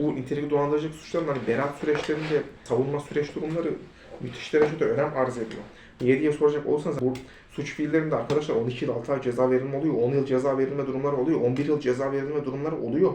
bu nitelik dolandırıcılık suçlarının hani beraat süreçlerinde savunma süreç durumları müthiş derecede önem arz ediyor. Niye diye soracak olursanız bu suç fiillerinde arkadaşlar 12 yıl 6 ay ceza verilme oluyor, 10 yıl ceza verilme durumları oluyor, 11 yıl ceza verilme durumları oluyor.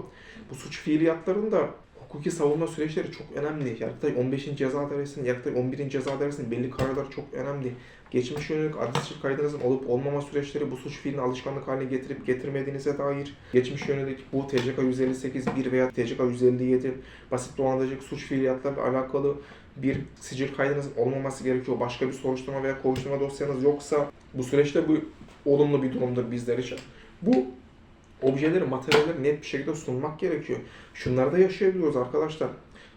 Bu suç fiiliyatlarında hukuki savunma süreçleri çok önemli. Yargıtay 15. ceza dairesinin, Yargıtay 11. ceza dairesinin belli kararları çok önemli. Geçmiş yönelik suç kaydınızın olup olmama süreçleri bu suç fiilini alışkanlık haline getirip getirmediğinize dair geçmiş yönelik bu TCK 158 1 veya TCK 157 basit dolandırıcılık suç fiiliyatlarla alakalı bir sicil kaydınızın olmaması gerekiyor. Başka bir soruşturma veya kovuşturma dosyanız yoksa bu süreçte bu olumlu bir durumdur bizler için. Bu objeleri, materyalleri net bir şekilde sunmak gerekiyor. Şunları da yaşayabiliyoruz arkadaşlar.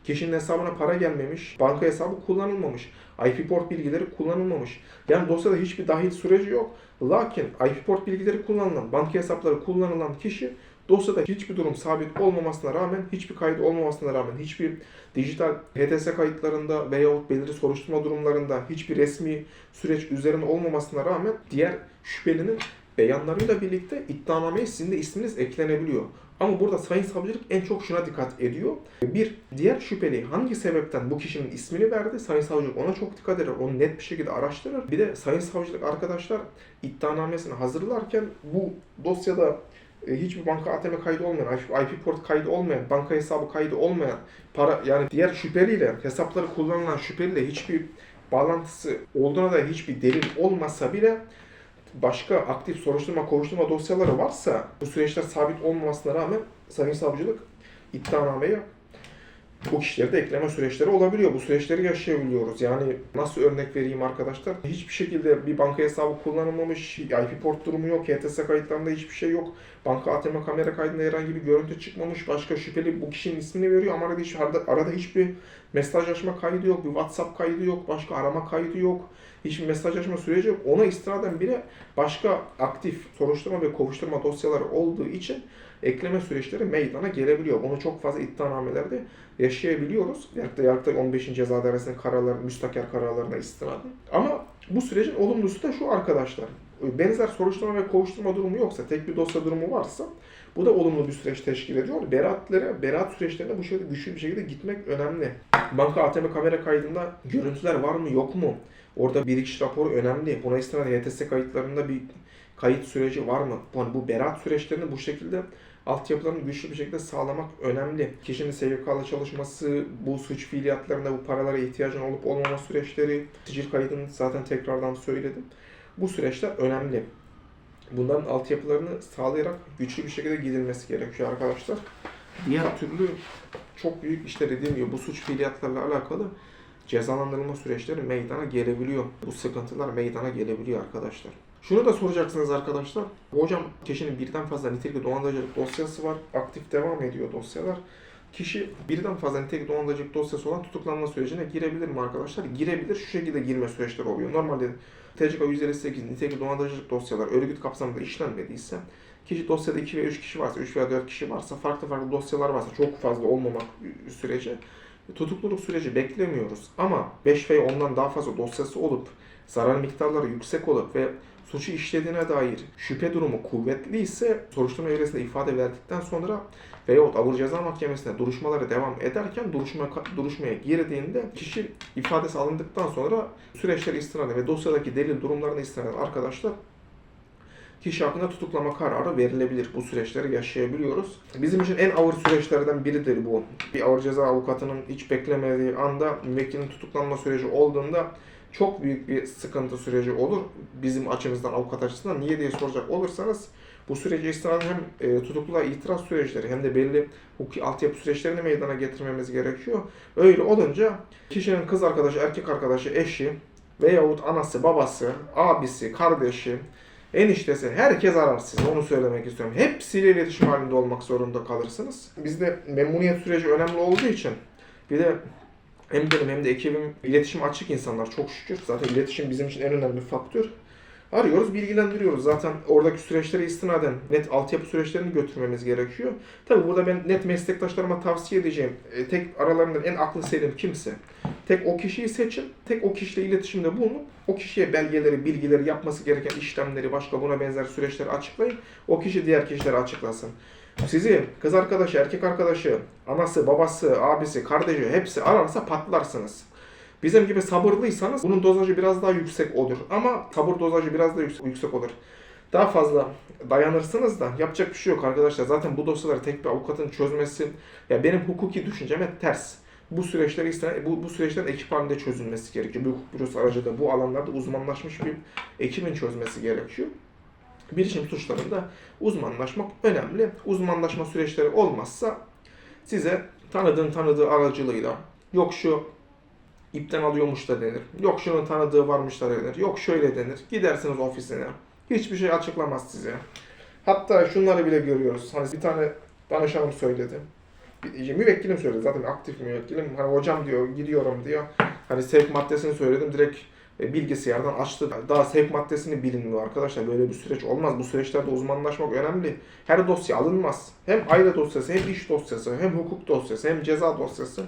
Kişinin hesabına para gelmemiş, banka hesabı kullanılmamış, IP port bilgileri kullanılmamış. Yani dosyada hiçbir dahil süreci yok. Lakin IP port bilgileri kullanılan, banka hesapları kullanılan kişi dosyada hiçbir durum sabit olmamasına rağmen, hiçbir kaydı olmamasına rağmen, hiçbir dijital HTS kayıtlarında veyahut belirli soruşturma durumlarında hiçbir resmi süreç üzerinde olmamasına rağmen diğer şüphelinin beyanlarıyla birlikte iddianameye sizin de isminiz eklenebiliyor. Ama burada Sayın Savcılık en çok şuna dikkat ediyor. Bir, diğer şüpheli hangi sebepten bu kişinin ismini verdi? Sayın Savcılık ona çok dikkat eder, onu net bir şekilde araştırır. Bir de Sayın Savcılık arkadaşlar iddianamesini hazırlarken bu dosyada e, hiçbir banka ATM kaydı olmayan, IP port kaydı olmayan, banka hesabı kaydı olmayan, para yani diğer şüpheliyle hesapları kullanılan şüpheliyle hiçbir bağlantısı olduğuna da hiçbir delil olmasa bile başka aktif soruşturma, kovuşturma dosyaları varsa bu süreçler sabit olmamasına rağmen Sayın Savcılık iddianameye bu kişileri de ekleme süreçleri olabiliyor. Bu süreçleri yaşayabiliyoruz. Yani nasıl örnek vereyim arkadaşlar? Hiçbir şekilde bir banka hesabı kullanılmamış, IP port durumu yok, HTS kayıtlarında hiçbir şey yok. Banka ATM kamera kaydında herhangi bir görüntü çıkmamış. Başka şüpheli bu kişinin ismini veriyor ama arada, hiç, arada, hiçbir mesajlaşma kaydı yok, bir WhatsApp kaydı yok, başka arama kaydı yok. Hiçbir mesajlaşma süreci yok. Ona istinaden bile başka aktif soruşturma ve kovuşturma dosyaları olduğu için ekleme süreçleri meydana gelebiliyor. Bunu çok fazla iddianamelerde yaşayabiliyoruz. Yargıtay 15. Ceza Dairesi'nin kararları, müstakil kararlarına istinaden. Ama bu sürecin olumlusu da şu arkadaşlar. Benzer soruşturma ve kovuşturma durumu yoksa, tek bir dosya durumu varsa bu da olumlu bir süreç teşkil ediyor. Beraatlere, beraat süreçlerine bu şekilde güçlü bir şekilde gitmek önemli. Banka ATM kamera kaydında görüntüler var mı yok mu? Orada birikiş raporu önemli. Buna istinaden HTS kayıtlarında bir kayıt süreci var mı? Yani bu beraat süreçlerini bu şekilde altyapılarını güçlü bir şekilde sağlamak önemli. Kişinin SGK'la çalışması, bu suç fiiliyatlarında bu paralara ihtiyacın olup olmama süreçleri, sicil kaydını zaten tekrardan söyledim. Bu süreçler önemli. Bunların altyapılarını sağlayarak güçlü bir şekilde gidilmesi gerekiyor arkadaşlar. Diğer türlü çok büyük işte dediğim gibi bu suç fiiliyatlarla alakalı cezalandırılma süreçleri meydana gelebiliyor. Bu sıkıntılar meydana gelebiliyor arkadaşlar. Şunu da soracaksınız arkadaşlar. Hocam kişinin birden fazla nitelikli dolandırıcılık dosyası var. Aktif devam ediyor dosyalar. Kişi birden fazla nitelikli dolandırıcılık dosyası olan tutuklanma sürecine girebilir mi arkadaşlar? Girebilir. Şu şekilde girme süreçleri oluyor. Normalde TCK 158 nitelikli dolandırıcılık dosyalar örgüt kapsamında işlenmediyse kişi dosyada 2 veya 3 kişi varsa, 3 veya 4 kişi varsa, farklı farklı dosyalar varsa çok fazla olmamak sürece tutukluluk süreci beklemiyoruz. Ama 5 veya ondan daha fazla dosyası olup zarar miktarları yüksek olup ve suçu işlediğine dair şüphe durumu kuvvetli ise soruşturma evresinde ifade verdikten sonra veyahut Ağır Ceza Mahkemesi'nde duruşmalara devam ederken duruşma, duruşmaya girdiğinde kişi ifadesi alındıktan sonra süreçleri istinaden ve dosyadaki delil durumlarına istinaden arkadaşlar kişi hakkında tutuklama kararı verilebilir. Bu süreçleri yaşayabiliyoruz. Bizim için en ağır süreçlerden biridir bu. Bir ağır ceza avukatının hiç beklemediği anda müvekkilin tutuklanma süreci olduğunda çok büyük bir sıkıntı süreci olur. Bizim açımızdan, avukat açısından. Niye diye soracak olursanız bu sürece istinaden hem e, tutukluluğa itiraz süreçleri hem de belli hukuki altyapı süreçlerini meydana getirmemiz gerekiyor. Öyle olunca kişinin kız arkadaşı, erkek arkadaşı, eşi veyahut anası, babası, abisi, kardeşi, eniştesi herkes arar sizi onu söylemek istiyorum. Hepsiyle iletişim halinde olmak zorunda kalırsınız. Bizde memnuniyet süreci önemli olduğu için bir de hem benim hem de ekibim iletişim açık insanlar çok şükür. Zaten iletişim bizim için en önemli faktör. Arıyoruz, bilgilendiriyoruz. Zaten oradaki süreçlere istinaden net altyapı süreçlerini götürmemiz gerekiyor. Tabi burada ben net meslektaşlarıma tavsiye edeceğim. e, tek aralarından en aklı selim kimse. Tek o kişiyi seçin, tek o kişiyle iletişimde bulunun. O kişiye belgeleri, bilgileri, yapması gereken işlemleri, başka buna benzer süreçleri açıklayın. O kişi diğer kişilere açıklasın. Sizi kız arkadaşı, erkek arkadaşı, anası, babası, abisi, kardeşi hepsi ararsa patlarsınız. Bizim gibi sabırlıysanız bunun dozajı biraz daha yüksek olur. Ama sabır dozajı biraz daha yüksek, olur. Daha fazla dayanırsınız da yapacak bir şey yok arkadaşlar. Zaten bu dosyaları tek bir avukatın çözmesi ya benim hukuki düşünceme ters. Bu süreçleri istenen, bu, bu süreçlerin ekip halinde çözülmesi gerekiyor. Bir hukuk bürosu aracılığıyla bu alanlarda uzmanlaşmış bir ekibin çözmesi gerekiyor. Bilişim suçlarında uzmanlaşmak önemli. Uzmanlaşma süreçleri olmazsa size tanıdığın tanıdığı aracılığıyla yok şu ipten alıyormuş da denir. Yok şunun tanıdığı varmış da denir. Yok şöyle denir. Gidersiniz ofisine. Hiçbir şey açıklamaz size. Hatta şunları bile görüyoruz. Hani bir tane danışanım söyledi. Müvekkilim söyledi. Zaten aktif müvekkilim. Hani hocam diyor gidiyorum diyor. Hani sevk maddesini söyledim. Direkt bilgisayardan açtı. Daha sevk maddesini bilinmiyor arkadaşlar. Böyle bir süreç olmaz. Bu süreçlerde uzmanlaşmak önemli. Her dosya alınmaz. Hem aile dosyası, hem iş dosyası, hem hukuk dosyası, hem ceza dosyası.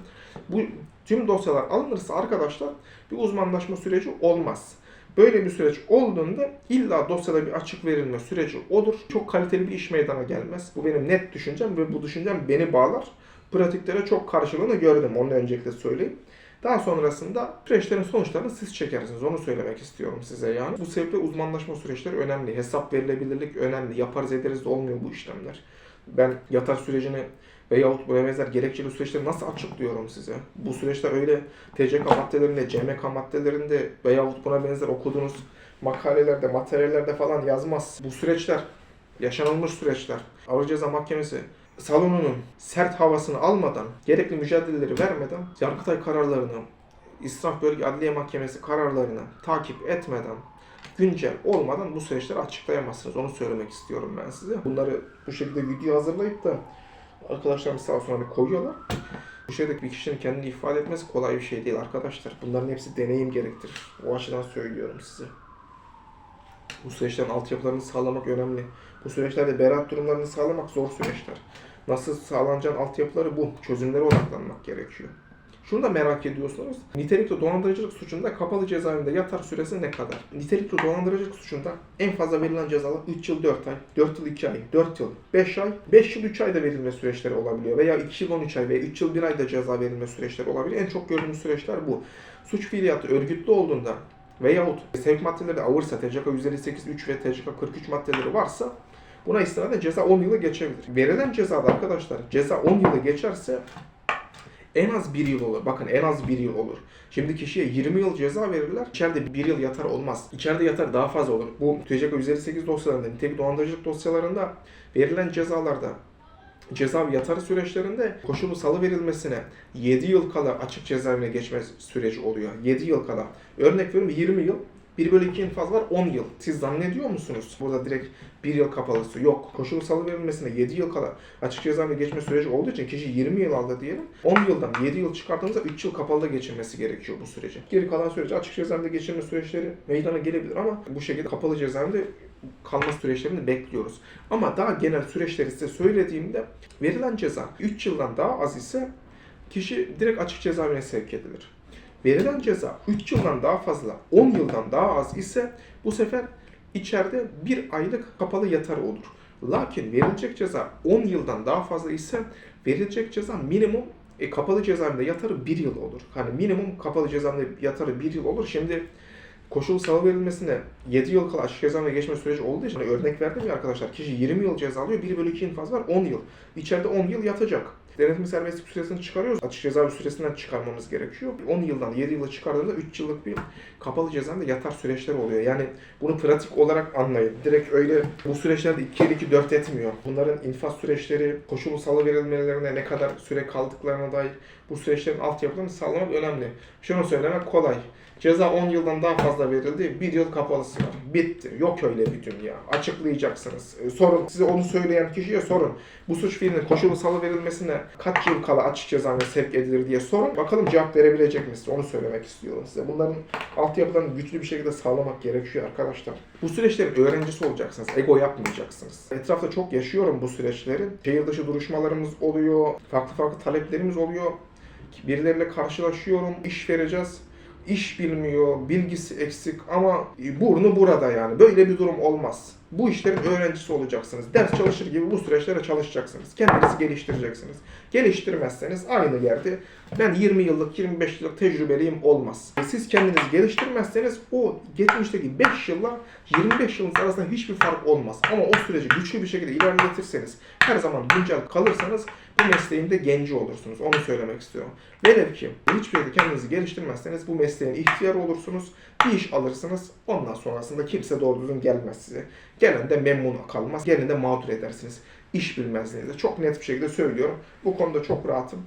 Bu tüm dosyalar alınırsa arkadaşlar bir uzmanlaşma süreci olmaz. Böyle bir süreç olduğunda illa dosyada bir açık verilme süreci olur. Çok kaliteli bir iş meydana gelmez. Bu benim net düşüncem ve bu düşüncem beni bağlar. Pratiklere çok karşılığını gördüm. Onu öncelikle söyleyeyim. Daha sonrasında süreçlerin sonuçlarını siz çekersiniz. Onu söylemek istiyorum size yani. Bu sebeple uzmanlaşma süreçleri önemli. Hesap verilebilirlik önemli. Yaparız ederiz de olmuyor bu işlemler. Ben yatar sürecini veyahut buna benzer gerekçeli süreçleri nasıl açıklıyorum size? Bu süreçler öyle TCK maddelerinde, CMK maddelerinde veyahut buna benzer okuduğunuz makalelerde, materyallerde falan yazmaz. Bu süreçler, yaşanılmış süreçler. Ağır Ceza Mahkemesi salonunun sert havasını almadan, gerekli mücadeleleri vermeden, Yargıtay kararlarını, İsraf Bölge Adliye Mahkemesi kararlarını takip etmeden, güncel olmadan bu süreçleri açıklayamazsınız. Onu söylemek istiyorum ben size. Bunları bu şekilde video hazırlayıp da arkadaşlarımız sağ olsun hani koyuyorlar. Bu şeyde bir kişinin kendini ifade etmesi kolay bir şey değil arkadaşlar. Bunların hepsi deneyim gerektirir. O açıdan söylüyorum size. Bu süreçlerin altyapılarını sağlamak önemli. Bu süreçlerde beraat durumlarını sağlamak zor süreçler. Nasıl sağlanacağın altyapıları bu. Çözümlere odaklanmak gerekiyor. Şunu da merak ediyorsunuz. Nitelikli dolandırıcılık suçunda kapalı cezaevinde yatar süresi ne kadar? Nitelikli dolandırıcılık suçunda en fazla verilen cezalar 3 yıl 4 ay, 4 yıl 2 ay, 4 yıl 5 ay, 5 yıl 3 ayda verilme süreçleri olabiliyor. Veya 2 yıl 13 ay veya 3 yıl 1 ayda ceza verilme süreçleri olabiliyor. En çok gördüğümüz süreçler bu. Suç fiiliyatı örgütlü olduğunda veyahut sevk maddeleri ağırsa TCK 158 3 ve TCK 43 maddeleri varsa buna istinaden ceza 10 yılı geçebilir. Verilen cezada arkadaşlar ceza 10 yılı geçerse en az bir yıl olur. Bakın en az bir yıl olur. Şimdi kişiye 20 yıl ceza verirler. İçeride bir yıl yatar olmaz. İçeride yatar daha fazla olur. Bu TCK 158 dosyalarında, nitelik dolandırıcılık dosyalarında verilen cezalarda ceza ve yatarı süreçlerinde koşulu salı verilmesine 7 yıl kala açık cezaevine geçme süreci oluyor. 7 yıl kala. Örnek veriyorum 20 yıl. 1 bölü 2 infaz var 10 yıl. Siz zannediyor musunuz? Burada direkt 1 yıl kapalısı yok. Koşulu salı verilmesine 7 yıl kala açık cezaevine geçme süreci olduğu için kişi 20 yıl aldı diyelim. 10 yıldan 7 yıl çıkardığımızda 3 yıl kapalıda geçirmesi gerekiyor bu süreci. Geri kalan süreci açık cezaevinde geçirme süreçleri meydana gelebilir ama bu şekilde kapalı cezaevinde kalma süreçlerini bekliyoruz. Ama daha genel süreçleri size söylediğimde verilen ceza 3 yıldan daha az ise kişi direkt açık cezaevine sevk edilir. Verilen ceza 3 yıldan daha fazla, 10 yıldan daha az ise bu sefer içeride bir aylık kapalı yatar olur. Lakin verilecek ceza 10 yıldan daha fazla ise verilecek ceza minimum e, kapalı cezaevinde yatarı 1 yıl olur. Hani minimum kapalı cezaevinde yatarı 1 yıl olur. Şimdi koşul salı verilmesine 7 yıl kala açık cezaevine geçme süreci olduğu için örnek verdim ya arkadaşlar kişi 20 yıl ceza alıyor 1 bölü 2 infaz var 10 yıl. İçeride 10 yıl yatacak. Denetim serbestlik süresini çıkarıyoruz. Açık cezaevi süresinden çıkarmamız gerekiyor. 10 yıldan 7 yıla çıkardığında 3 yıllık bir kapalı cezaevinde yatar süreçleri oluyor. Yani bunu pratik olarak anlayın. Direkt öyle bu süreçlerde 2 yıl 2 4 etmiyor. Bunların infaz süreçleri, koşulu salı verilmelerine ne kadar süre kaldıklarına dair bu süreçlerin altyapılarını sağlamak önemli. Şunu söylemek kolay. Ceza 10 yıldan daha fazla verildi. 1 yıl kapalısı var. Bitti. Yok öyle bir dünya. Açıklayacaksınız. E, sorun. Size onu söyleyen kişiye sorun. Bu suç fiilinin koşulu salı verilmesine kaç yıl kala açık cezaevine sevk edilir diye sorun. Bakalım cevap verebilecek misiniz? Onu söylemek istiyorum size. Bunların altyapılarını güçlü bir şekilde sağlamak gerekiyor arkadaşlar. Bu süreçlerin öğrencisi olacaksınız. Ego yapmayacaksınız. Etrafta çok yaşıyorum bu süreçleri. Şehir dışı duruşmalarımız oluyor. Farklı farklı taleplerimiz oluyor. Birileriyle karşılaşıyorum. İş vereceğiz iş bilmiyor, bilgisi eksik ama burnu burada yani. Böyle bir durum olmaz. Bu işlerin öğrencisi olacaksınız. Ders çalışır gibi bu süreçlere çalışacaksınız. Kendinizi geliştireceksiniz. Geliştirmezseniz aynı yerde ben 20 yıllık, 25 yıllık tecrübeliyim olmaz. Siz kendinizi geliştirmezseniz o geçmişteki 5 yılla 25 yılın arasında hiçbir fark olmaz. Ama o süreci güçlü bir şekilde ilerletirseniz, her zaman güncel kalırsanız bu mesleğin de genci olursunuz. Onu söylemek istiyorum. Velev ki hiçbir yerde kendinizi geliştirmezseniz bu mesleğin ihtiyarı olursunuz. Bir iş alırsınız. Ondan sonrasında kimse doğru düzgün gelmez size. Gelen de memnun kalmaz. Gelen de mağdur edersiniz. İş bilmezliğinizde. Çok net bir şekilde söylüyorum. Bu konuda çok rahatım.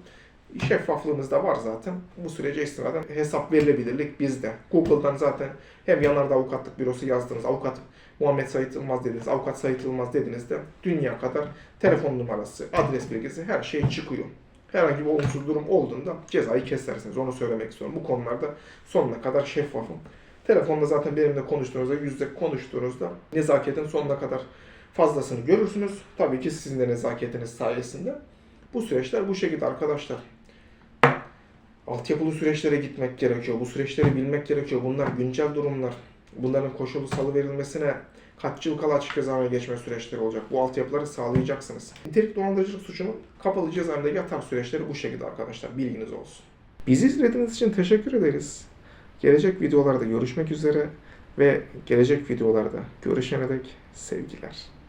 Şeffaflığımız da var zaten. Bu sürece istinaden hesap verilebilirlik bizde. Google'dan zaten hem yanarda avukatlık bürosu yazdınız. Avukat Muhammed Sait Yılmaz dediniz. Avukat Sait Yılmaz dediğinizde dünya kadar telefon numarası, adres bilgisi her şey çıkıyor. Herhangi bir olumsuz durum olduğunda cezayı kesersiniz. Onu söylemek istiyorum. Bu konularda sonuna kadar şeffafım. Telefonda zaten benimle konuştuğunuzda, yüzde konuştuğunuzda nezaketin sonuna kadar fazlasını görürsünüz. Tabii ki sizin de nezaketiniz sayesinde. Bu süreçler bu şekilde arkadaşlar. Altyapılı süreçlere gitmek gerekiyor. Bu süreçleri bilmek gerekiyor. Bunlar güncel durumlar. Bunların koşulu salı verilmesine kaç yıl kala açık cezaya geçme süreçleri olacak. Bu altyapıları sağlayacaksınız. Nitelik dolandırıcılık suçunun kapalı cezaevinde yatan süreçleri bu şekilde arkadaşlar. Bilginiz olsun. Bizi izlediğiniz için teşekkür ederiz. Gelecek videolarda görüşmek üzere ve gelecek videolarda görüşene dek sevgiler.